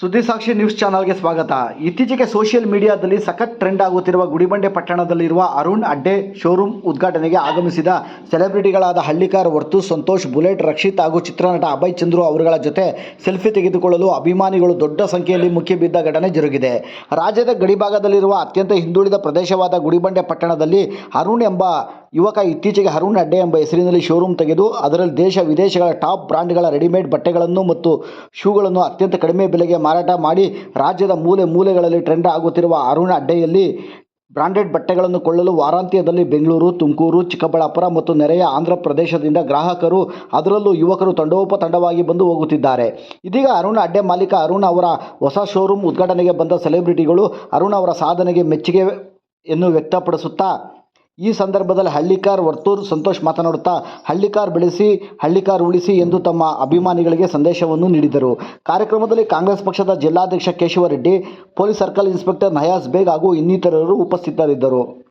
ಸುದ್ದಿ ಸಾಕ್ಷಿ ನ್ಯೂಸ್ ಚಾನಲ್ಗೆ ಸ್ವಾಗತ. ಇತ್ತೀಚೆಗೆ ಸೋಷಿಯಲ್ ಮೀಡಿಯಾದಲ್ಲಿ ಸಖತ್ ಟ್ರೆಂಡ್ ಆಗುತ್ತಿರುವ ಗುಡಿಬಂಡೆ ಪಟ್ಟಣದಲ್ಲಿರುವ ಅರುಣ್ ಅಡ್ಡೆ ಶೋರೂಮ್ ಉದ್ಘಾಟನೆಗೆ ಆಗಮಿಸಿದ ಸೆಲೆಬ್ರಿಟಿಗಳಾದ ಹಳ್ಳಿಕಾರ್ ವರ್ತು ಸಂತೋಷ್, ಬುಲೆಟ್, ರಕ್ಷಿತ್ ಹಾಗೂ ಚಿತ್ರನಟ ಅಭಯ್ ಚಂದ್ರು ಅವರುಗಳ ಜೊತೆ ಸೆಲ್ಫಿ ತೆಗೆದುಕೊಳ್ಳಲು ಅಭಿಮಾನಿಗಳು ದೊಡ್ಡ ಸಂಖ್ಯೆಯಲ್ಲಿ ಮುಖ್ಯ ಬಿದ್ದ ಘಟನೆ ಜರುಗಿದೆ. ರಾಜ್ಯದ ಗಡಿಭಾಗದಲ್ಲಿರುವ ಅತ್ಯಂತ ಹಿಂದುಳಿದ ಪ್ರದೇಶವಾದ ಗುಡಿಬಂಡೆ ಪಟ್ಟಣದಲ್ಲಿ ಅರುಣ್ ಎಂಬ ಯುವಕ ಇತ್ತೀಚೆಗೆ ಅರುಣ್ ಅಡ್ಡೆ ಎಂಬ ಹೆಸರಿನಲ್ಲಿ ಶೋರೂಮ್ ತೆಗೆದು, ಅದರಲ್ಲಿ ದೇಶ ವಿದೇಶಗಳ ಟಾಪ್ ಬ್ರಾಂಡ್ಗಳ ರೆಡಿಮೇಡ್ ಬಟ್ಟೆಗಳನ್ನು ಮತ್ತು ಶೂಗಳನ್ನು ಅತ್ಯಂತ ಕಡಿಮೆ ಬೆಲೆಗೆ ಮಾರಾಟ ಮಾಡಿ, ರಾಜ್ಯದ ಮೂಲೆ ಮೂಲೆಗಳಲ್ಲಿ ಟ್ರೆಂಡ್ ಆಗುತ್ತಿರುವ ಅರುಣ್ ಅಡ್ಡೆಯಲ್ಲಿ ಬ್ರಾಂಡೆಡ್ ಬಟ್ಟೆಗಳನ್ನು ಕೊಳ್ಳಲು ವಾರಾಂತ್ಯದಲ್ಲಿ ಬೆಂಗಳೂರು, ತುಮಕೂರು, ಚಿಕ್ಕಬಳ್ಳಾಪುರ ಮತ್ತು ನೆರೆಯ ಆಂಧ್ರ ಪ್ರದೇಶದಿಂದ ಗ್ರಾಹಕರು, ಅದರಲ್ಲೂ ಯುವಕರು ತಂಡೋಪತಂಡವಾಗಿ ಬಂದು ಹೋಗುತ್ತಿದ್ದಾರೆ. ಇದೀಗ ಅರುಣ್ ಅಡ್ಡೆ ಮಾಲೀಕ ಅರುಣ್ ಅವರ ಹೊಸ ಶೋರೂಮ್ ಉದ್ಘಾಟನೆಗೆ ಬಂದ ಸೆಲೆಬ್ರಿಟಿಗಳು ಅರುಣ್ ಅವರ ಸಾಧನೆಗೆ ಮೆಚ್ಚುಗೆಯನ್ನು ವ್ಯಕ್ತಪಡಿಸುತ್ತಾ ಈ ಸಂದರ್ಭದಲ್ಲಿ ಹಳ್ಳಿಕಾರ್ ವರ್ತೂರ್ ಸಂತೋಷ್ ಮಾತನಾಡುತ್ತಾ, ಹಳ್ಳಿಕಾರ್ ಬೆಳೆಸಿ, ಹಳ್ಳಿಕಾರ್ ಉಳಿಸಿ ಎಂದು ತಮ್ಮ ಅಭಿಮಾನಿಗಳಿಗೆ ಸಂದೇಶವನ್ನು ನೀಡಿದರು. ಕಾರ್ಯಕ್ರಮದಲ್ಲಿ ಕಾಂಗ್ರೆಸ್ ಪಕ್ಷದ ಜಿಲ್ಲಾಧ್ಯಕ್ಷ Keshava Reddy, police circle inspector Nayaz Baig ಹಾಗೂ ಇನ್ನಿತರರು ಉಪಸ್ಥಿತರಿದ್ದರು.